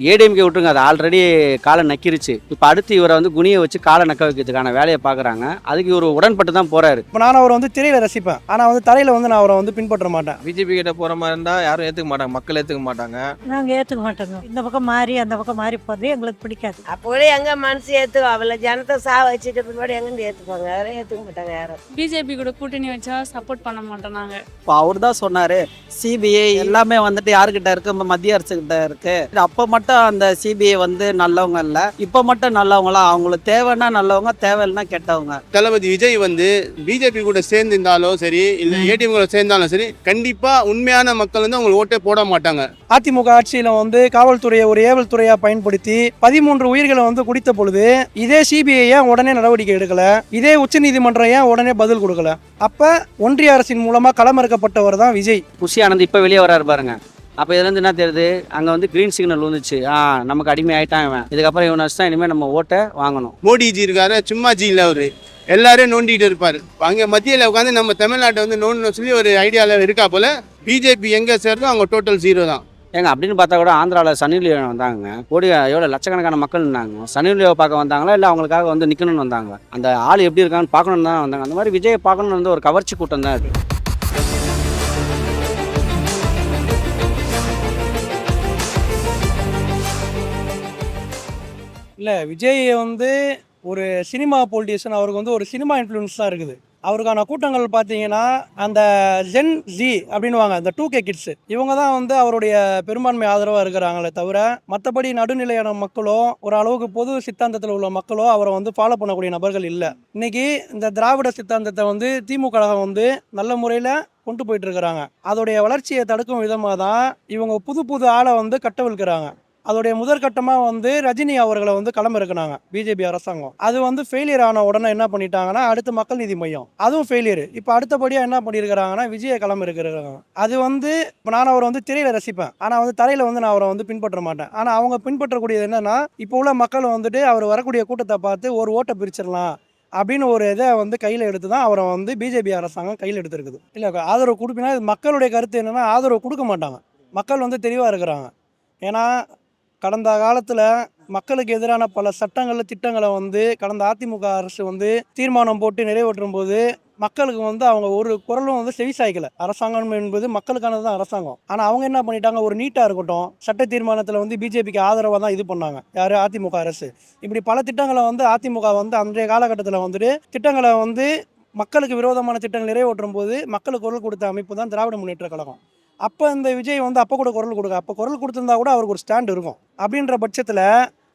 ஏடிஎம்கே விட்டுருங்க அது ஆல்ரெடி காலை நக்கிருச்சு. இப்போ அடுத்து இவரை வந்து குனியை வச்சு காலை நக்க வைக்கிறதுக்கான வேலையை பார்க்குறாங்க. அதுக்கு இவர் உடன்பட்டு தான் போறாரு. இப்போ நான் அவரை வந்து திரையில ரசிப்பேன். ஆனால் வந்து தரையில் வந்து நான் அவரை வந்து பின்பற்ற மாட்டேன். பிஜேபி கிட்ட போற மாதிரி இருந்தா யாரும் ஏத்துக்க மாட்டாங்க. மக்கள் ஏத்துக்க மாட்டாங்க. நாங்கள் ஏற்றுக்க மாட்டோங்க. இந்த பக்கம் மாறி அந்த பக்கம் மாறி போகிறது எங்களுக்கு பிடிக்காது. அப்போ எங்க மனசு ஏத்துக்கும் அவளை ஜனத்தை சா வச்சுட்டு பின்னாடி எங்கேருந்து ஏத்துப்பாங்க? யாரும் ஏத்துக்க மாட்டாங்க யாரும். பிஜேபி கூட கூட்டணி வச்சா சப்போர்ட் பண்ண மாட்டோம் நாங்க. இப்போ அவர் தான் சொன்னாரு சிபிஐ எல்லாமே வந்துட்டு யாருக்கிட்ட இருக்கு? நம்ம மத்திய அரசு கிட்ட இருக்கு. அப்போ மட்டும் அந்த சிபிஐ வந்து நல்லவங்க இல்ல. இப்போ மட்டும் நல்லவங்களா? அவங்களுக்கு தேவைன்னா நல்லவங்க தேவையில்லைன்னா கெட்டவங்க. தளபதி விஜய் வந்து பிஜேபி கூட சேர்ந்திருந்தாலும் சரி இல்ல ஏடிஎம் கூட சேர்ந்தாலும் சரி கண்டிப்பா உண்மையான மக்கள் வந்து அவங்களுக்கு ஓட்டே போட மாட்டாங்க. அதிமுக ஆட்சியில் வந்து காவல்துறையை ஒரு ஏவல் துறையாக பயன்படுத்தி பதிமூன்று உயிர்களை வந்து குடித்த பொழுது இதே சிபிஐ ஏன் உடனே நடவடிக்கை எடுக்கல? இதே உச்சநீதிமன்றம் ஏன் உடனே பதில் கொடுக்கல? அப்ப ஒன்றிய அரசின் மூலமா களமிறக்கப்பட்டவர் தான் விஜய். குஷி ஆனந்த் இப்போ வெளியே வராரு பாருங்க. அப்போ இதுலேருந்து என்ன தெரியுது? அங்கே வந்து க்ரீன் சிக்னல் வந்துச்சு ஆ நமக்கு அடிமை ஆயிட்டான் இவன். இதுக்கப்புறம் இவனை வச்சு தான் இனிமேல் நம்ம ஓட்டை வாங்கணும். மோடிஜி இருக்காரு சும்மா ஜி இல்ல அவரு. எல்லாரும் நோண்டிட்டு இருப்பாரு. அங்க மத்தியில உட்காந்து நம்ம தமிழ்நாட்டை வந்து நோண்டணும் சொல்லி ஒரு ஐடியால இருக்கா போல பிஜேபி எங்க சேருதோ அவங்க டோட்டல் ஜீரோ தான். ஏங்க அப்படின்னு பார்த்தா கூட ஆந்திராவில் சனி லியோன் வந்தாங்க கோடி எவ்வளோ லட்சக்கணக்கான மக்கள் இருந்தாங்க சனி லியோவை பார்க்க வந்தாங்களா இல்லை அவங்களுக்காக வந்து நிற்கணும்னு வந்தாங்க அந்த ஆள் எப்படி இருக்கான்னு பார்க்கணுன்னு தான் வந்தாங்க. அந்த மாதிரி விஜயை பார்க்கணுன்னு வந்து ஒரு கவர்ச்சி கூட்டம் தான் அது. இல்லை விஜய் வந்து ஒரு சினிமா பொலிட்டிஷியன் அவருக்கு வந்து ஒரு சினிமா இன்ஃப்ளூயன்ஸ் தான் இருக்குது. அவருக்கான கூட்டங்கள் பார்த்தீங்கன்னா அந்த ஜென் ஜி அப்படின்னுவாங்க அந்த டூ கே கிட்ஸு இவங்க தான் வந்து அவருடைய பெரும்பான்மை ஆதரவாக இருக்கிறாங்களே தவிர மற்றபடி நடுநிலையான மக்களோ ஒரு அளவுக்கு பொது சித்தாந்தத்தில் உள்ள மக்களோ அவரை வந்து ஃபாலோ பண்ணக்கூடிய நபர்கள் இல்லை. இன்னைக்கு இந்த திராவிட சித்தாந்தத்தை வந்து திமுக கழகம் வந்து நல்ல முறையில் கொண்டு போயிட்டு இருக்கிறாங்க. அதோடைய வளர்ச்சியை தடுக்கும் விதமாக தான் இவங்க புது புது ஆளை வந்து கட்டவிழ்க்கிறாங்க. அதோடைய முதற்கட்டமாக வந்து ரஜினி அவர்களை வந்து களமிறக்குனாங்க. பிஜேபி அரசாங்கம். அது வந்து ஃபெயிலியர் ஆன உடனே என்ன பண்ணிட்டாங்கன்னா அடுத்து மக்கள் நீதி மையம். அதுவும் ஃபெயிலியர் இப்போ அடுத்தபடியாக என்ன பண்ணியிருக்கிறாங்கன்னா விஜய களம் இருக்கிறாங்க அது வந்து இப்போ நான் அவரை வந்து திரையில ரசிப்பேன். ஆனால் வந்து தரையில் வந்து நான் அவரை வந்து பின்பற்ற மாட்டேன். ஆனால் அவங்க பின்பற்றக்கூடியது என்னன்னா இப்போ உள்ள மக்கள் வந்துட்டு அவர் வரக்கூடிய கூட்டத்தை பார்த்து ஒரு ஓட்டை பிரிச்சிடலாம் அப்படின்னு ஒரு இதை வந்து கையில் எடுத்து தான் அவரை வந்து பிஜேபி அரசாங்கம் கையில் எடுத்திருக்குது. இல்லை ஆதரவு கொடுப்பினா இது மக்களுடைய கருத்து என்னென்னா ஆதரவு கொடுக்க மாட்டாங்க. மக்கள் வந்து தெளிவாக இருக்கிறாங்க. ஏன்னா கடந்த காலத்தில் மக்களுக்கு எதிரான பல சட்டங்கள் திட்டங்களை வந்து கடந்த அதிமுக அரசு வந்து தீர்மானம் போட்டு நிறைவேற்றும் போது மக்களுக்கு வந்து அவங்க ஒரு குரலும் வந்து செவிசாய்க்கல அரசாங்கம் என்பது மக்களுக்கானது தான் அரசாங்கம். ஆனால் அவங்க என்ன பண்ணிட்டாங்க? ஒரு நீட்டாக இருக்கட்டும். சட்ட தீர்மானத்தில் வந்து பிஜேபிக்கு ஆதரவாக தான் இது பண்ணாங்க. யார்? அதிமுக அரசு. இப்படி பல திட்டங்களை வந்து அதிமுக வந்து அன்றைய காலகட்டத்தில் வந்துட்டு திட்டங்களை வந்து மக்களுக்கு விரோதமான திட்டங்கள் நிறைவேற்றும் போது மக்களுக்கு குரல் கொடுத்த அமைப்பு தான் திராவிட முன்னேற்ற கழகம். அப்போ இந்த விஜய் வந்து அப்போ கூட குரல் கொடுக்க அப்போ குரல் கொடுத்துருந்தா கூட அவருக்கு ஒரு ஸ்டாண்ட் இருக்கும். அப்படின்ற பட்சத்தில்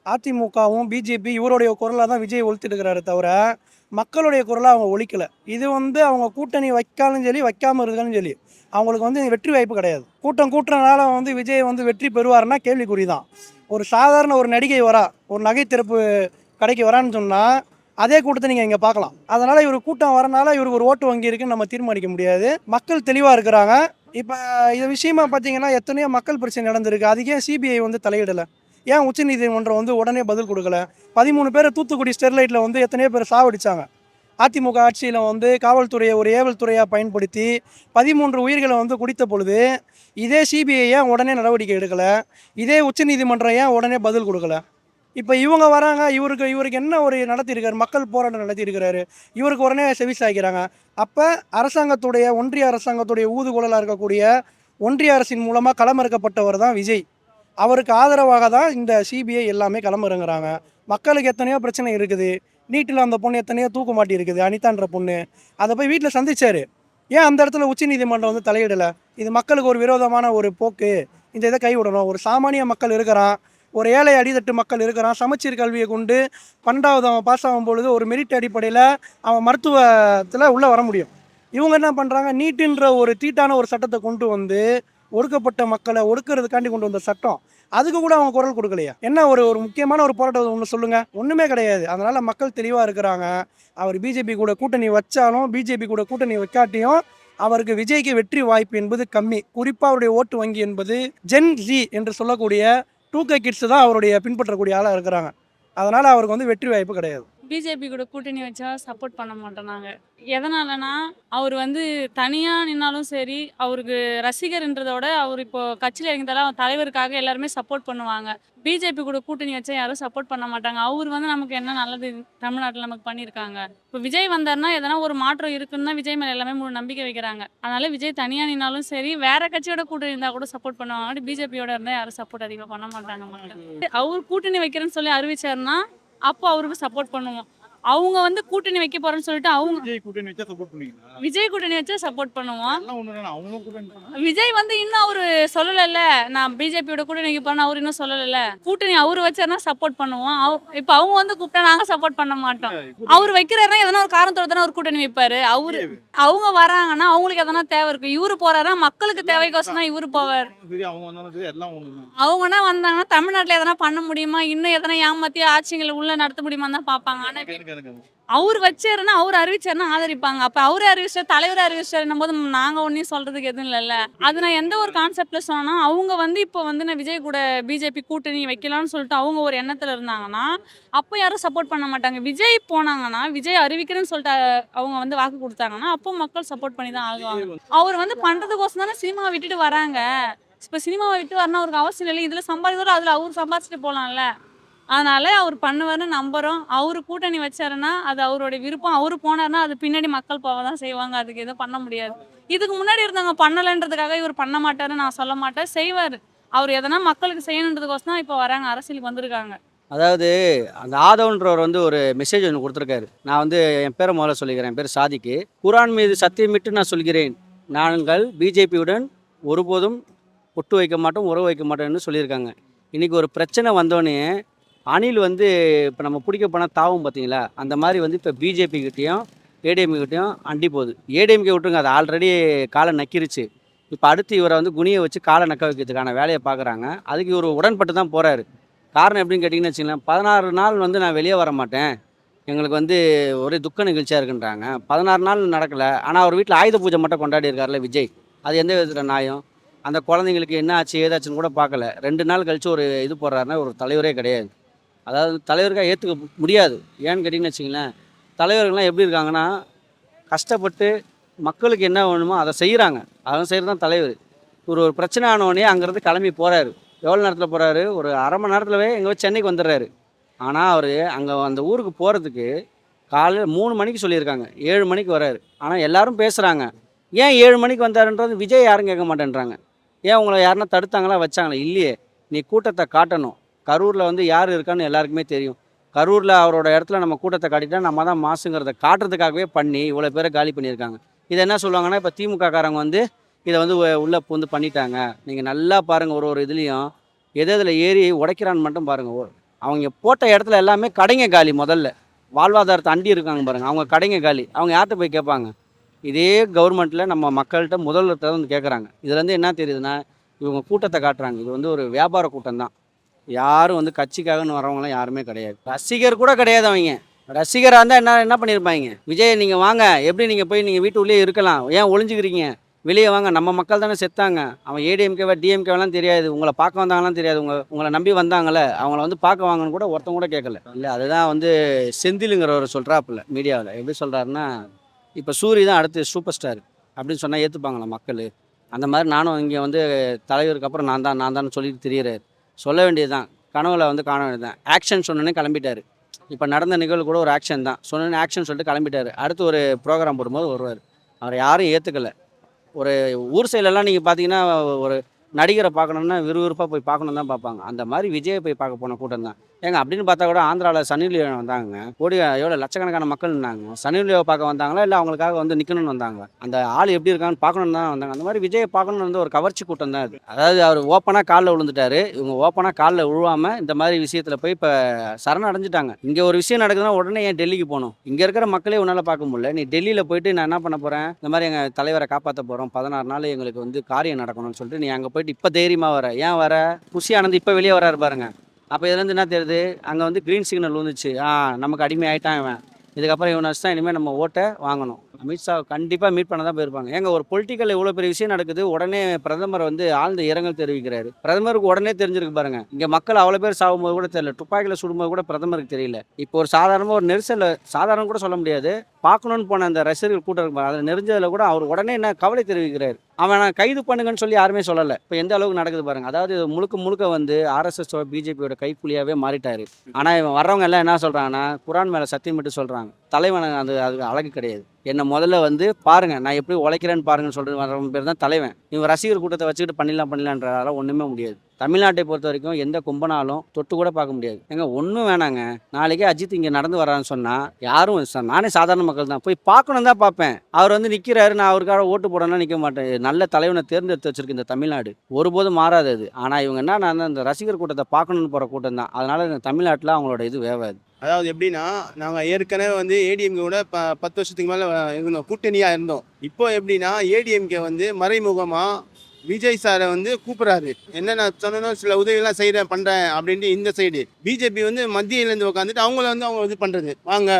அதிமுகவும் பிஜேபி இவருடைய குரலாக தான் விஜய் ஒழித்துட்டு இருக்கிறாரு தவிர மக்களுடைய குரலை அவங்க ஒழிக்கல. இது வந்து அவங்க கூட்டணி வைக்காலும் சரி வைக்காமல் இருக்காலும் சரி அவங்களுக்கு வந்து வெற்றி வாய்ப்பு கிடையாது. கூட்டம் கூட்டுறனால வந்து விஜய் வந்து வெற்றி பெறுவாருன்னா கேள்விக்குறி தான் ஒரு சாதாரண ஒரு நடிகை வரா ஒரு நகை திறப்பு கடைக்கு வரான்னு சொன்னால் அதே கூட்டத்தை நீங்கள் இங்கே பார்க்கலாம். அதனால் இவர் கூட்டம் வரனால இவருக்கு ஒரு ஓட்டு வங்கி இருக்குன்னு நம்ம தீர்மானிக்க முடியாது. மக்கள் தெளிவாக இருக்கிறாங்க. இப்போ இது விஷயமா பார்த்தீங்கன்னா எத்தனையோ மக்கள் பிரச்சனை நடந்திருக்கு. அதுக்கே ஏன் சிபிஐ வந்து தலையிடலை? ஏன் உச்சநீதிமன்றம் வந்து உடனே பதில் கொடுக்கல? பதிமூணு பேர் தூத்துக்குடி ஸ்டெர்லைட்டில் வந்து எத்தனையோ பேர் சாவடிச்சாங்க. அதிமுக ஆட்சியில் வந்து காவல்துறையை ஒரு ஏவல் துறையாக பயன்படுத்தி பதிமூன்று உயிர்களை வந்து குடித்த பொழுது இதே சிபிஐ ஏன் உடனே நடவடிக்கை எடுக்கலை? இதே உச்சநீதிமன்றம் ஏன் உடனே பதில் கொடுக்கல? இப்போ இவங்க வராங்க இவருக்கு இவருக்கு என்ன ஒரு நடத்தியிருக்காரு மக்கள் போராட்டம் நடத்தியிருக்கிறாரு இவருக்கு உடனே செவிஸ் ஆகிக்கிறாங்க. அப்போ அரசாங்கத்துடைய ஒன்றிய அரசாங்கத்துடைய ஊதுகுழலாக இருக்கக்கூடிய ஒன்றிய அரசின் மூலமாக களமிறக்கப்பட்டவர் தான் விஜய். அவருக்கு ஆதரவாக தான் இந்த சிபிஐ எல்லாமே களமிறங்குறாங்க. மக்களுக்கு எத்தனையோ பிரச்சனை இருக்குது. நீட்டில் அந்த பொண்ணு எத்தனையோ தூக்க மாட்டி இருக்குது. அனிதான்ற பொண்ணு. அதை போய் வீட்டில் சந்திச்சார். ஏன் அந்த இடத்துல உச்சநீதிமன்றம் வந்து தலையிடலை? இது மக்களுக்கு ஒரு விரோதமான ஒரு போக்கு. இந்த இதை கைவிடணும். ஒரு சாமானிய மக்கள் இருக்கிறான். ஒரு ஏழை அடித்தட்டு மக்கள் இருக்கிறான். சமச்சீர் கல்வியை கொண்டு பன்னெண்டாவது அவன் பாஸ் ஆகும் பொழுது ஒரு மெரிட் அடிப்படையில் அவன் மருத்துவத்தில் உள்ளே வர முடியும். இவங்க என்ன பண்ணுறாங்க நீட்டுன்ற ஒரு தீட்டான ஒரு சட்டத்தை கொண்டு வந்து ஒடுக்கப்பட்ட மக்களை ஒடுக்கிறதுக்காண்டி கொண்டு வந்த சட்டம். அதுக்கு கூட அவங்க குரல் கொடுக்கலையா. என்ன ஒரு ஒரு முக்கியமான ஒரு போராட்டம் ஒன்று சொல்லுங்கள் ஒன்றுமே கிடையாது. அதனால் மக்கள் தெளிவாக இருக்கிறாங்க. அவர் பிஜேபி கூட கூட்டணி வச்சாலும் பிஜேபி கூட கூட்டணி வைக்காட்டியும் அவருக்கு விஜய்க்கு வெற்றி வாய்ப்பு என்பது கம்மி. குறிப்பாக அவருடைய ஓட்டு வங்கி என்பது ஜென் ஜி என்று சொல்லக்கூடிய டூ கே கிட்ஸ் தான் அவருடைய பின்பற்றக்கூடிய ஆளாக இருக்கிறாங்க. அதனால் அவருக்கு வந்து வெற்றி வாய்ப்பு கிடையாது. பிஜேபி கூட கூட்டணி வச்சா சப்போர்ட் பண்ண மாட்டோம் நாங்கள் எதனாலனா அவர் வந்து தனியாக நின்னாலும் சரி அவருக்கு ரசிகர்ன்றதோட அவர் இப்போ கட்சியில் இருந்தாலும் தலைவருக்காக எல்லாருமே சப்போர்ட் பண்ணுவாங்க. பிஜேபி கூட கூட்டணி வச்சா யாரும் சப்போர்ட் பண்ண மாட்டாங்க. அவர் வந்து நமக்கு என்ன நல்லது தமிழ்நாட்டில் நமக்கு பண்ணியிருக்காங்க. இப்போ விஜய் வந்தார்னா எதனா ஒரு மாற்றம் இருக்குன்னா விஜய் மேலே எல்லாமே முழு நம்பிக்கை வைக்கிறாங்க. அதனால விஜய் தனியாக நின்னாலும் சரி வேற கட்சியோட கூட்டணி இருந்தால் கூட சப்போர்ட் பண்ணுவாங்க. பிஜேபியோட இருந்தால் யாரும் சப்போர்ட் அதிகமாக பண்ண மாட்டாங்க. அவர் கூட்டணி வைக்கிறேன்னு சொல்லி அறிவிச்சாருன்னா அப்போ அவருக்கு சப்போர்ட் பண்ணுவோம். அவங்க வந்து கூட்டணி வைக்க போறேன்னு சொல்லிட்டு அவங்க விஜய் கூட்டணி வச்சா சப்போர்ட் பண்ணுவீங்களா விஜய் கூட்டணி வச்சா சப்போர்ட் பண்ணுவோம் அவங்களும் கூட்டணி விஜய் வந்து இன்னும் அவரு சொல்லலைல்ல. நான் பிஜேபியோட கூட்டணி வைக்க போறேன்னு அவர் இன்னும் சொல்லலைல்ல. கூட்டணி அவர் வச்சாருன்னா சப்போர்ட் பண்ணுவோம் இப்ப அவங்க வந்து கூப்பிட்டா நாங்க சப்போர்ட் பண்ண மாட்டோம். அவர் வைக்கிறாருன்னா எதனா ஒரு காரணத்தோட தானே ஒரு கூட்டணி வைப்பாரு. அவரு அவங்க வராங்கன்னா அவங்களுக்கு எதனா தேவை இருக்கு இவரு போறாரா மக்களுக்கு தேவைக்கோசம் தான் இவரு போவார். அவங்கன்னா வந்தாங்கன்னா தமிழ்நாட்டுல எதனா பண்ண முடியுமா? இன்னும் எதனா ஏமாத்தி ஆட்சிகளை உள்ள நடத்த முடியுமா தான் பாப்பாங்க ஆனா அவர் வச்சாருன்னா அவர் அறிவிச்சாருன்னா ஆதரிப்பாங்க. அப்ப அவரே அறிவிச்சார் தலைவர் அறிவிச்சாருன்னும் போது நாங்க ஒன்னையும் சொல்றதுக்கு எதுவும் இல்லைல்ல. அது நான் எந்த ஒரு கான்செப்ட்ல சொன்னா அவங்க வந்து இப்போ வந்து நான் விஜய் கூட பிஜேபி கூட்டணி வைக்கலாம்னு சொல்லிட்டு அவங்க ஒரு எண்ணத்துல இருந்தாங்கன்னா அப்போ யாரும் சப்போர்ட் பண்ண மாட்டாங்க. விஜய் போனாங்கன்னா விஜய் அறிவிக்கிறேன்னு சொல்லிட்டு அவங்க வந்து வாக்கு கொடுத்தாங்கன்னா அப்போ மக்கள் சப்போர்ட் பண்ணி தான் ஆகுவாங்க. அவர் வந்து பண்றதுக்கோசம் தானே சினிமாவை விட்டுட்டு வராங்க. இப்போ சினிமாவை விட்டு வரணும் அவருக்கு அவசியம் இல்லை இதுல சம்பாதிக்கிறோம் அதுல அவர் சம்பாதிச்சுட்டு போலாம்ல. அதனால அவர் பண்ணுவார்னு நம்புறோம். அவரு கூட்டணி வச்சாருன்னா அது அவருடைய விருப்பம். அவரு போனாருன்னா அது பின்னாடி மக்கள் போக தான் செய்வாங்க. அதுக்கு எதுவும் பண்ண முடியாது. இதுக்கு முன்னாடி இருந்தவங்க பண்ணலைன்றதுக்காக இவர் பண்ண மாட்டாருன்னு நான் சொல்ல மாட்டேன். செய்வார். அவர் எதனா மக்களுக்கு செய்யணுன்றதுக்கோசம் தான் இப்போ வராங்க. அரசியலுக்கு வந்திருக்காங்க. அதாவது அந்த ஆதவன்றவர் வந்து ஒரு மெசேஜ் ஒன்று கொடுத்துருக்காரு. நான் வந்து என் பேரை முதல்ல சொல்லிக்கிறேன். என் பேர் சாதிக்கு. குரான் மீது சத்தியமிட்டு நான் சொல்கிறேன். நாங்கள் பிஜேபியுடன் ஒருபோதும் ஒட்டு வைக்க மாட்டோம் உறவு வைக்க மாட்டோம்னு சொல்லியிருக்காங்க. இன்றைக்கி ஒரு பிரச்சனை வந்தோடனே அணில் வந்து இப்போ நம்ம பிடிக்க போனால் தாவும் பார்த்தீங்களா அந்த மாதிரி வந்து இப்போ பிஜேபி கிட்டேயும் ஏடிஎம்கே கிட்டேயும் அண்டி போகுது. ஏடிஎம்கே விட்டுருங்க அது ஆல்ரெடி காலை நக்கிருச்சு. இப்போ அடுத்து இவரை வந்து குனியை வச்சு காலை நக்க வைக்கிறதுக்கான வேலையை பார்க்குறாங்க அதுக்கு இவர் உடன்பட்டு தான் போகிறாரு காரணம் எப்படின்னு கேட்டிங்கன்னு வச்சுங்களேன் பதினாறு நாள் வந்து நான் வெளியே வர மாட்டேன். எங்களுக்கு வந்து ஒரே துக்க நிகழ்ச்சியாக இருக்குன்றாங்க. பதினாறு நாள் நடக்கலை. ஆனால் அவர் வீட்டில் ஆயுத பூஜை மட்டும் கொண்டாடி இருக்கார்ல விஜய். அது எந்த விதத்தில் நியாயம்? அந்த குழந்தைங்களுக்கு என்ன ஆச்சு ஏதாச்சுன்னு கூட பார்க்கல ரெண்டு நாள் கழித்து ஒரு இது போடுறாருன்னா ஒரு தலைவரே கிடையாது. அதாவது தலைவருக்காக ஏற்றுக்க முடியாது. ஏன்னு கேட்டிங்கன்னு வச்சிங்களேன் தலைவர்கள்லாம் எப்படி இருக்காங்கன்னா கஷ்டப்பட்டு மக்களுக்கு என்ன வேணுமோ அதை செய்கிறாங்க அதை செய்கிறது தான் தலைவர். ஒரு ஒரு பிரச்சனை ஆனவொடனே அங்கேருந்து கிளம்பி போகிறாரு எவ்வளோ நேரத்தில் போகிறாரு ஒரு அரை மணி நேரத்தில் எங்கே சென்னைக்கு வந்துடுறாரு. ஆனால் அவர் அங்கே அந்த ஊருக்கு போகிறதுக்கு காலையில் மூணு மணிக்கு சொல்லியிருக்காங்க. ஏழு மணிக்கு வராரு. ஆனால் எல்லாரும் பேசுகிறாங்க ஏன் ஏழு மணிக்கு வந்தாருன்றது விஜய் யாரும் கேட்க மாட்டேன்றாங்க. ஏன் உங்களை யாருன்னா தடுத்தாங்களா வச்சாங்களா? இல்லையே. நீ கூட்டத்தை காட்டணும். கரூரில் வந்து யார் இருக்கான்னு எல்லாருக்குமே தெரியும். கரூரில் அவரோட இடத்துல நம்ம கூட்டத்தை காட்டிட்டா நம்ம தான் மாசுங்கிறத காட்டுறதுக்காகவே பண்ணி இவ்வளோ பேரை காலி பண்ணியிருக்காங்க. இதை என்ன சொல்லுவாங்கன்னா இப்போ திமுககாரங்க வந்து இதை வந்து உள்ளே உள்ள பூந்து பண்ணிட்டாங்க. நீங்கள் நல்லா பாருங்கள் ஒரு ஒரு இதுலேயும் எது இதில் ஏறி உடைக்கிறான்னு மட்டும் பாருங்கள் அவங்க போட்ட இடத்துல எல்லாமே கடைங்க காலி முதல்ல. வாழ்வாதாரத்தை அண்டி இருக்காங்க பாருங்கள் அவங்க கடைங்க காலி. அவங்க யார்கிட்ட போய் கேட்பாங்க? இதே கவர்மெண்ட்டில் நம்ம மக்கள்கிட்ட முதல்வர்கிட்ட வந்து கேட்குறாங்க. இதுலேருந்து என்ன தெரியுதுன்னா இவங்க கூட்டத்தை காட்டுறாங்க. இது வந்து ஒரு வியாபார கூட்டம் தான். யாரும் வந்து கட்சிக்காகன்னு வரவங்களாம் யாருமே கிடையாது. ரசிகர் கூட கிடையாது அவங்க. ரசிகராக இருந்தால் என்ன என்ன பண்ணியிருப்பாங்க விஜய் நீங்கள் வாங்க. எப்படி நீங்கள் போய் நீங்கள் வீட்டு உள்ளே இருக்கலாம். ஏன் ஒளிஞ்சுக்கிறீங்க? வெளியே வாங்க. நம்ம மக்கள் தானே செத்தாங்க. அவன் ஏடிஎம்கேவா டிஎம்கேவெல்லாம் தெரியாது. உங்களை பார்க்க வந்தாங்களாம் தெரியாது. உங்க உங்களை நம்பி வந்தாங்களே அவங்கள வந்து பார்க்க வாங்கன்னு கூட ஒருத்தவங்க கூட கேட்கல. இல்லை அதுதான் வந்து செந்திலுங்கிறவர் சொல்கிறாப்புல மீடியாவில். எப்படி சொல்கிறாருன்னா இப்போ சூரி தான் அடுத்து சூப்பர் ஸ்டார் அப்படின்னு சொன்னால் ஏற்றுப்பாங்களா மக்கள்? அந்த மாதிரி நானும் இங்கே வந்து தலைவருக்கு அப்புறம் நான் தான் நான் தான் சொல்லிட்டு திரியிறாரு. சொல்ல வேண்டியது தான் கனவுல வந்து காண வேண்டியது தான் ஆக்ஷன் சொன்னோன்னே கிளம்பிட்டார். இப்போ நடந்த நிகழ்வு கூட ஒரு ஆக்ஷன் தான். சொன்னோன்னே ஆக்ஷன் சொல்லிட்டு கிளம்பிட்டாரு. அடுத்து ஒரு ப்ரோக்ராம் போடும்போது வருவார். அவரை யாரும் ஏற்றுக்கலை ஒரு ஊர் சைடெல்லாம் நீங்கள் பார்த்தீங்கன்னா ஒரு நடிகரை பார்க்கணுன்னா விறுவிறுப்பாக போய் பார்க்கணும் தான் பார்ப்பாங்க. அந்த மாதிரி விஜயை போய் பார்க்க போன கூட்டம் தான். ஏங்க அப்படின்னு பார்த்தா கூட ஆந்திராவில் சனி லியோன் வந்தாங்க கோடி எவ்வளோ லட்சக்கணக்கான மக்கள் இருந்தாங்க. சனி லியோ பார்க்க வந்தாங்களா இல்லை அவங்களுக்காக வந்து நிற்கணும்னு வந்தாங்க அந்த ஆள் எப்படி இருக்கான்னு பார்க்கணுன்னு தான் வந்தாங்க. அந்த மாதிரி விஜயை பார்க்கணுன்னு வந்து ஒரு கவர்ச்சி கூட்டம் தான் அது. அதாவது அவர் ஓப்பனாக காலில் விழுந்துட்டாரு. இவங்க ஓப்பனாக காலில் விழுவாமல் இந்த மாதிரி விஷயத்தில் போய் இப்போ சரணடைஞ்சிட்டாங்க. இங்கே ஒரு விஷயம் நடக்குதுன்னா உடனே ஏன் டெல்லிக்கு போகணும்? இங்கே இருக்கிற மக்களே உன்னால் பார்க்க முடியல. நீ டெல்லியில் போயிட்டு நான் என்ன பண்ண போகிறேன் இந்த மாதிரி எங்கள் தலைவரை காப்பாற்ற போகிறோம் பதினாறு நாள் எங்களுக்கு வந்து காரியம் நடக்கணும்னு சொல்லிட்டு நீ அங்கே போயிட்டு இப்போ தைரியமாக வர. ஏன் வர? குஷி ஆனந்த் இப்போ வெளியே வராரு பாருங்க. அப்போ இதுலேருந்து என்ன தெரியுது? அங்கே வந்து க்ரீன் சிக்னல் வந்துச்சு. ஆ நமக்கு அடிமை ஆகிட்டான் இவன். இதுக்கப்புறம் இவனை வச்சு தான் இனிமேல் நம்ம ஓட்டை வாங்கணும். அமித்ஷா கண்டிப்பாக மீட் பண்ண தான் போயிருப்பாங்க. ஏங்க ஒரு பொலிட்டிக்கல் இவ்வளோ பெரிய விஷயம் நடக்குது உடனே பிரதமர் வந்து ஆழ்ந்த இரங்கல் தெரிவிக்கிறாரு. பிரதமருக்கு உடனே தெரிஞ்சிருக்கு பாருங்க. இங்கே மக்கள் அவ்வளோ பேர் சாகும்போது கூட தெரியல துப்பாக்கியில் சுடும்போது கூட பிரதமருக்கு தெரியல. இப்போ ஒரு சாதாரணமாக ஒரு நெரிசலில் சாதாரணம் கூட சொல்ல முடியாது. பார்க்கணுன்னு போன அந்த ரசிகர்கள் கூட்டம் இருக்கு அதில் நெரிஞ்சதில் கூட அவர் உடனே என்ன கவலை தெரிவிக்கிறார். அவனை கைது பண்ணுங்கன்னு சொல்லி யாருமே சொல்லலை. இப்போ எந்த அளவுக்கு நடக்குது பாருங்க. அதாவது முழுக்க முழுக்க வந்து ஆர்எஸ்எஸ் பிஜேபியோட கைக்கூலியாவே மாறிட்டாரு. ஆனால் இவன் வர்றவங்க எல்லாம் என்ன சொல்கிறாங்கன்னா குரான் மேலே சத்தியம் மட்டும் சொல்கிறாங்க தலைவன் அது அது அழகு கிடையாது. என்னை முதல்ல வந்து பாருங்கள் நான் எப்படி உழைக்கிறேன்னு பாருங்கன்னு சொல்கிறது வரவங்க பேர் தான் தலைவன். இவன் ரசிகர் கூட்டத்தை வச்சுக்கிட்டு பண்ணிடலாம் பண்ணிடலான்றதால ஒன்றுமே முடியாது. தமிழ்நாட்டை பொறுத்த வரைக்கும் எந்த கும்பனாலும் தொட்டு கூட பார்க்க முடியாது. ஏங்க ஒன்றும் வேணாங்க. நாளைக்கே அஜித் இங்கே நடந்து வரான்னு சொன்னால் யாரும் நானே சாதாரண மக்கள் தான். போய் பார்க்கணும் தான் பார்ப்பேன். அவர் வந்து நிற்கிறாரு நான் அவருக்காக ஓட்டு போடணும்னா நிற்க மாட்டேன். நல்ல தலைவனை தேர்ந்தெடுத்து வச்சிருக்கு இந்த தமிழ்நாடு. ஒருபோதும் மாறாது அது. ஆனால் இவங்க என்ன நான் அந்த ரசிகர் கூட்டத்தை பார்க்கணுன்னு போகிற கூட்டம் தான். அதனால் இந்த தமிழ்நாட்டில் அவங்களோட இது வேவாது. அதாவது எப்படின்னா நாங்கள் ஏற்கனவே வந்து ஏடிஎம்கே கூட ப பத்து வருஷத்துக்கு மேலே இருந்தோம். கூட்டணியாக இருந்தோம். இப்போ எப்படின்னா ஏடிஎம்கே வந்து மறைமுகமாக விஜய் சாரை வந்து கூப்பிட்றாரு. என்ன நான் சொன்னோம் சில உதவிலாம் செய்கிறேன் பண்ணுறேன் அப்படின்ட்டு இந்த சைடு பிஜேபி வந்து மத்தியிலேருந்து உட்காந்துட்டு அவங்கள வந்து அவங்க இது பண்ணுறது வாங்க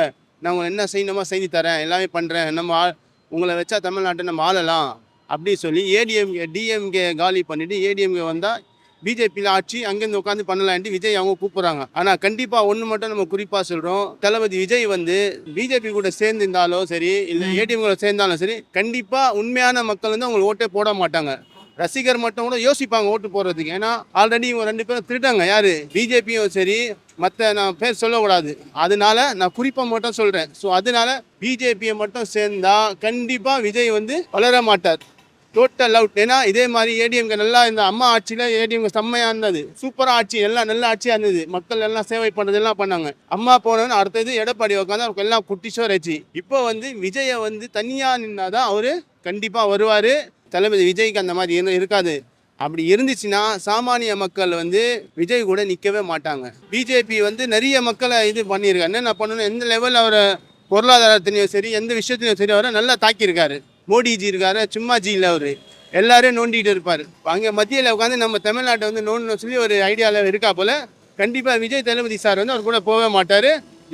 நான் உங்களை என்ன செய்யணுமோ செய்து தரேன். எல்லாமே பண்ணுறேன் நம்ம ஆள் உங்களை வச்சா தமிழ்நாட்டை நம்ம ஆளலாம் அப்படி சொல்லி ஏடிஎம்கே டிஎம்கே காலி பண்ணிவிட்டு ஏடிஎம்கே வந்தால் பிஜேபியில் ஆட்சி அங்கேருந்து உட்காந்து பண்ணலான்ட்டு விஜய் அவங்க கூப்பிட்றாங்க. ஆனால் கண்டிப்பாக ஒன்று மட்டும் நம்ம குறிப்பாக சொல்கிறோம் தளபதி விஜய் வந்து பிஜேபி கூட சேர்ந்திருந்தாலும் சரி இல்லை ஏடிஎம் கூட சேர்ந்தாலும் சரி கண்டிப்பாக உண்மையான மக்கள் வந்து அவங்க ஓட்டே போட மாட்டாங்க. ரசிகர் மட்டும் கூட யோசிப்பாங்க ஓட்டு போடுறதுக்கு. ஏன்னா ஆல்ரெடி இவங்க ரெண்டு பேரும் திருட்டாங்க யாரு? பிஜேபியும் சரி மற்ற நான் பேர் சொல்லக்கூடாது. அதனால நான் குறிப்பாக மட்டும் சொல்கிறேன் ஸோ அதனால பிஜேபியை மட்டும் சேர்ந்தா கண்டிப்பாக விஜய் வந்து வளர மாட்டார் டோட்டல் அவுட் ஏன்னா இதே மாதிரி ஏடிஎம்க நல்லா இந்த அம்மா ஆட்சியில் ஏடிஎம்கே செம்மையாக இருந்தது. சூப்பராக ஆட்சி எல்லாம் நல்ல ஆட்சியாக இருந்தது. மக்கள் எல்லாம் சேவை பண்ணுறது எல்லாம் பண்ணாங்க. அம்மா போனோன்னு அடுத்தது எடப்பாடி உட்காந்து அவருக்கு எல்லாம் குட்டிஷோர் ஆச்சு இப்போ வந்து விஜயை வந்து தனியாக நின்னாதான் அவர் கண்டிப்பாக வருவார். தளபதி விஜய்க்கு அந்த மாதிரி இருக்காது. அப்படி இருந்துச்சுன்னா சாமானிய மக்கள் வந்து விஜய் கூட நிற்கவே மாட்டாங்க. பிஜேபி வந்து நிறைய மக்களை இது பண்ணியிருக்காரு. என்னென்ன பண்ணணும் எந்த லெவலில் அவரை பொருளாதாரத்திலையும் சரி எந்த விஷயத்துலையும் சரி அவரை நல்லா தாக்கியிருக்காரு. மோடிஜி இருக்காரு சும்மா ஜி இல்லை அவர். எல்லாரும் நோண்டிகிட்டு இருப்பார். அங்கே மத்தியில் உட்காந்து நம்ம தமிழ்நாட்டை வந்து நோண்டணும் சொல்லி ஒரு ஐடியாவில் இருக்கா போல் கண்டிப்பாக விஜய் தளபதி சார் வந்து அவர் கூட போக மாட்டார்.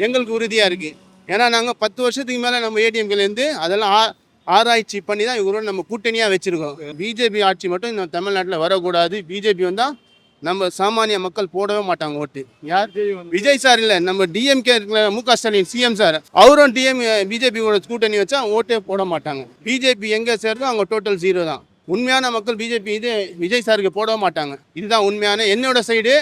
எங்களுக்கு உறுதியாக இருக்குது ஏன்னா நாங்கள் பத்து வருஷத்துக்கு மேலே நம்ம ஏடிஎம்கிலேருந்து அதெல்லாம் ஆ ஆராய்ச்சி பண்ணி தான் இவரோட நம்ம கூட்டணியாக வச்சுருக்கோம். பிஜேபி ஆட்சி மட்டும் இந்த தமிழ்நாட்டில் வரக்கூடாது. பிஜேபி வந்தால் நம்ம சாமானிய மக்கள் போடவே மாட்டாங்க ஓட்டு. யார்? விஜய் சார் இல்லை நம்ம டிஎம்கே இருக்கிற மு க ஸ்டாலின் சிஎம் சார். அவரும் டிஎம் பிஜேபி கூட கூட்டணி வச்சா ஓட்டே போட மாட்டாங்க. பிஜேபி எங்கே சேருதோ அவங்க டோட்டல் ஜீரோ தான். உண்மையான மக்கள் பிஜேபி இது விஜய் சாருக்கு போடவே மாட்டாங்க. இதுதான் உண்மையான என்னோட சைடு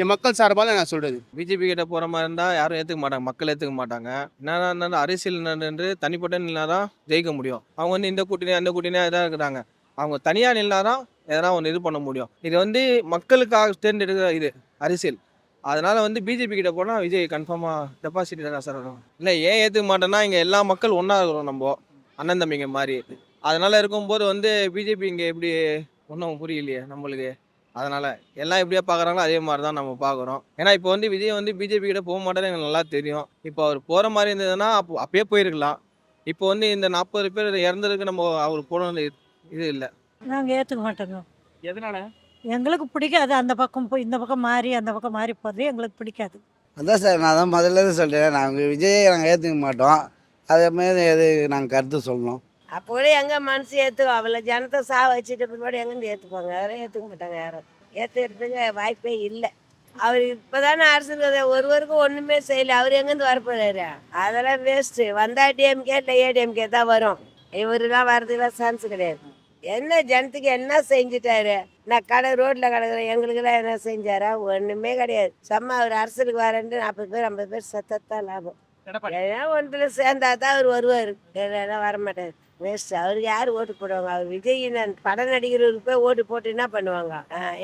என் மக்கள் சார்பால் நான் சொல்கிறது பிஜேபி கிட்ட போகிற மாதிரி இருந்தால் யாரும் ஏற்றுக்க மாட்டாங்க மக்கள் ஏற்றுக்க மாட்டாங்க. என்னன்னா இருந்தாலும் அரசியல் நின்று தனிப்பட்ட நின்னா தான் ஜெயிக்க முடியும். அவங்க வந்து இந்த கூட்டணி அந்த கூட்டணியாக இதாக இருக்கிறாங்க. அவங்க தனியாக நின்னா தான் எதனா ஒன்று இது பண்ண முடியும். இது வந்து மக்களுக்காக தேர்ந்தெடுக்கிற இது அரசியல். அதனால வந்து பிஜேபி கிட்ட போனால் விஜய் கன்ஃபார்மாக டெபாசிட் தான் சார் வரும் இல்லை ஏன் ஏற்றுக்க மாட்டேன்னா இங்கே எல்லா மக்கள் ஒன்றா இருக்கிறோம் நம்ம. அண்ணன் தம்பிங்க மாதிரி. அதனால இருக்கும்போது வந்து பிஜேபி இங்கே எப்படி ஒன்றும் புரியலையே நம்மளுக்கு. அதனால எல்லாம் எப்படியா பார்க்குறாங்களோ அதே மாதிரி தான் நம்ம பார்க்குறோம் ஏன்னா இப்போ வந்து விஜய் வந்து பிஜேபி கிட்ட போக மாட்டேன்னு எனக்கு நல்லா தெரியும். இப்போ அவர் போகிற மாதிரி இருந்ததுன்னா அப்போ அப்பயே போயிருக்கலாம். இப்போ வந்து இந்த நாற்பது பேர் இறந்ததுக்கு நம்ம அவர் போன இது இல்லை. நாங்கள் ஏற்றுக்க மாட்டோங்க. எதனால? எங்களுக்கு பிடிக்காது. அந்த பக்கம் போய் இந்த பக்கம் மாறி அந்த பக்கம் மாறி போகிறது எங்களுக்கு பிடிக்காது. அதான் சார் நான் தான் முதல்ல இருந்து சொல்கிறேன் நாங்கள் விஜயை நாங்கள் ஏற்றுக்க மாட்டோம். அதே மாதிரி எது நாங்கள் கருத்து சொல்லணும். அப்போ கூட எங்க மனசு ஏற்றுக்கும் அவளை ஜனத்தை சா வச்சுட்டு பிற்பாடு எங்கேருந்து ஏற்றுப்பாங்க யாரும் ஏற்றுக்க மாட்டாங்க யாரும். ஏற்றுக்கிறதுக்கு வாய்ப்பே இல்லை. அவர் இப்போதானே அரசுக்கு ஒருவருக்கும் ஒன்றுமே செய்யல. அவர் எங்கேருந்து வரப்போறாரு? அதெல்லாம் வேஸ்ட்டு வந்தா டிஎம்கே இல்லை ஏடிஎம்கே தான் வரும். இவருலாம் வர்றதுக்குலாம் சான்ஸ் கிடையாது. என்ன ஜனத்துக்கு என்ன செஞ்சுட்டாரு? நான் கடை ரோட்டில் கிடக்குறேன். எங்களுக்கெல்லாம் என்ன செஞ்சாரா? ஒன்றுமே கிடையாது. சும்மா அவர் அரசுக்கு வரேன்ட்டு நாற்பது பேர் ஐம்பது பேர் சத்தத்தான் லாபம். ஏன்னா ஒன்றில் சேர்ந்தா தான் அவர் வருவார். இல்லைன்னா வரமாட்டார். வேஸ்ட். அவருக்கு யார் ஓட்டு போடுவாங்க? அவர் விஜய் பட நடிகருக்கு போய் ஓட்டு போட்டு என்ன பண்ணுவாங்க?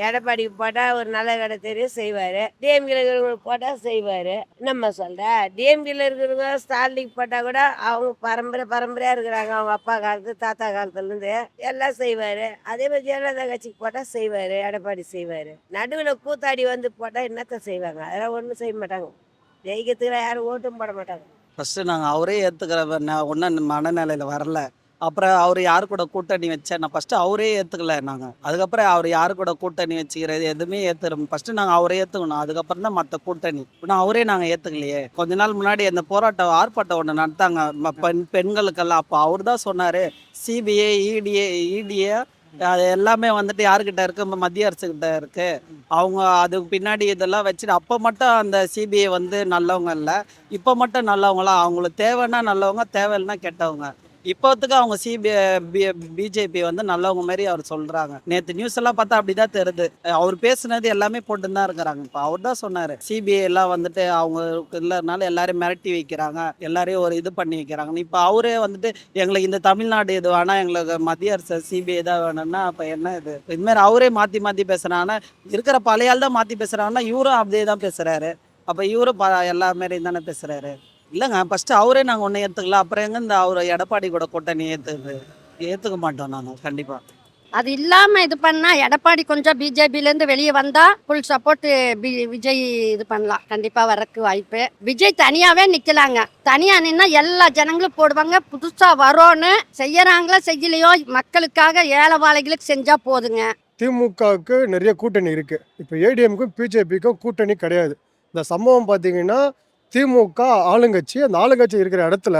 எடப்பாடிக்கு போட்டால் ஒரு நல்ல கடை தெரியும் செய்வார். டிஎம்கில இருக்கிறவங்களுக்கு போட்டால் செய்வார். நம்ம சொல்ற? டிஎம்கில் இருக்கிறவங்க ஸ்டாலினுக்கு போட்டால் கூட அவங்க பரம்பரை பரம்பரையாக இருக்கிறாங்க. அவங்க அப்பா காலத்து தாத்தா காலத்துலேருந்து எல்லாம் செய்வார். அதே மாதிரி ஜெயலலிதா கட்சிக்கு போட்டால் செய்வார். எடப்பாடி செய்வார். நடுவில் கூத்தாடி வந்து போட்டால் என்னத்த செய்வாங்க? அதெல்லாம் ஒன்றும் செய்ய மாட்டாங்க. ஜெயிக்கிறதுக்கு யாரும் ஓட்டும் போட மாட்டாங்க. ஃபஸ்ட்டு நாங்கள் அவரே ஏற்றுக்கிற ஒன்றும் மனநிலையில் வரல. அப்புறம் அவர் யார் கூட கூட்டணி வச்சேன் நான் ஃபஸ்ட்டு அவரே ஏற்றுக்கல நாங்கள் அதுக்கப்புறம் அவர் யார் கூட கூட்டணி வச்சுக்கிறது எதுவுமே ஏற்றுறோம் ஃபஸ்ட்டு நாங்கள் அவரே ஏற்றுக்கணும் அதுக்கப்புறம் தான் மற்ற கூட்டணி. இன்னும் அவரே நாங்கள் ஏற்றுக்கலையே கொஞ்ச நாள் முன்னாடி அந்த போராட்டம் ஆர்ப்பாட்டம் ஒன்று நடத்தாங்க. ம- பெண் பெண்களுக்கெல்லாம். அப்போ அவர் தான் சொன்னார் சிபிஐ இடிஏ இடிஏ அது எல்லாமே வந்துட்டு யாருக்கிட்ட இருக்கு? ம- மத்திய அரசுக்கிட்ட இருக்கு. அவங்க அதுக்கு பின்னாடி இதெல்லாம் வச்சுட்டு அப்போ மட்டும் அந்த சிபிஐ வந்து நல்லவங்க இல்லை. இப்போ மட்டும் நல்லவங்களா? அவங்களுக்கு தேவைன்னா நல்லவங்க தேவையில்லைன்னா கெட்டவங்க. இப்போத்துக்கு அவங்க சிபிஐ பிஜேபி வந்து நல்லவங்க மாதிரி அவர் சொல்றாங்க. நேற்று நியூஸ் எல்லாம் பார்த்தா அப்படிதான் தெரியுது. அவர் பேசுனது எல்லாமே போட்டு தான் இருக்கிறாங்க. இப்போ அவர் தான் சொன்னாரு. சிபிஐ எல்லாம் வந்துட்டு அவங்களுக்கு இல்லைனால எல்லாரையும் மிரட்டி வைக்கிறாங்க. எல்லாரையும் ஒரு இது பண்ணி வைக்கிறாங்க இப்போ அவரே வந்துட்டு எங்களுக்கு இந்த தமிழ்நாடு இது வேணா எங்களுக்கு மத்திய அரசு சிபிஐ தான் வேணும்னா அப்போ என்ன இது? இதுமாரி அவரே மாற்றி மாற்றி பேசுறாங்கன்னா இருக்கிற பழைய தான் மாற்றி பேசுறாங்கன்னா இவரும் அப்படியே தான் பேசுறாரு. அப்போ இவரும் எல்லா மாரி தானே பேசுறாரு. இல்லைங்க ஃபஸ்ட்டு அவரே நாங்கள் ஒன்றும் ஏற்றுக்கல அப்புறம் எங்க இந்த அவர் எடப்பாடி கூட கூட்டணி ஏற்றுது ஏற்றுக்க மாட்டோம் நாங்கள் கண்டிப்பாக அது இல்லாம இது பண்ணா எடப்பாடி கொஞ்சம் பிஜேபில இருந்து வெளியே வந்தா ஃபுல் சப்போர்ட் விஜய் இது பண்ணலாம். கண்டிப்பா வரக்கு வாய்ப்பு. விஜய் தனியாவே நிக்கலாங்க. தனியா நின்னா எல்லா ஜனங்களும் போடுவாங்க. புதுசா வரோன்னு செய்யறாங்களோ செய்யலையோ மக்களுக்காக ஏழை வாழைகளுக்கு செஞ்சா போதுங்க. திமுகவுக்கு நிறைய கூட்டணி இருக்கு. இப்போ ஏடிஎம்க்கும் பிஜேபிக்கும் கூட்டணி கிடையாது. இந்த சம்பவம் பார்த்தீங்கன்னா திமுக ஆளுங்கட்சி அந்த ஆளுங்கட்சி இருக்கிற இடத்துல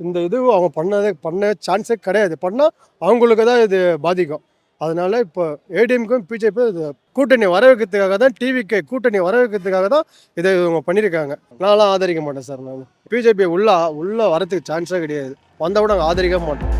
இந்த இது அவங்க பண்ணதே பண்ண சான்ஸே கிடையாது. பண்ணால் அவங்களுக்கு தான் இது பாதிக்கும். அதனால இப்போ ஏடிஎம்க்கும் பிஜேபி இது கூட்டணி வர வைக்கிறதுக்காக தான் டிவிக்கு கூட்டணி வர வைக்கிறதுக்காக தான் இதை இவங்க பண்ணியிருக்காங்க. நான்லாம் ஆதரிக்க மாட்டேன் சார் நான். பிஜேபி உள்ளே உள்ளே வரதுக்கு சான்ஸே கிடையாது. வந்தால் கூட நாங்கள் ஆதரிக்க மாட்டோம்.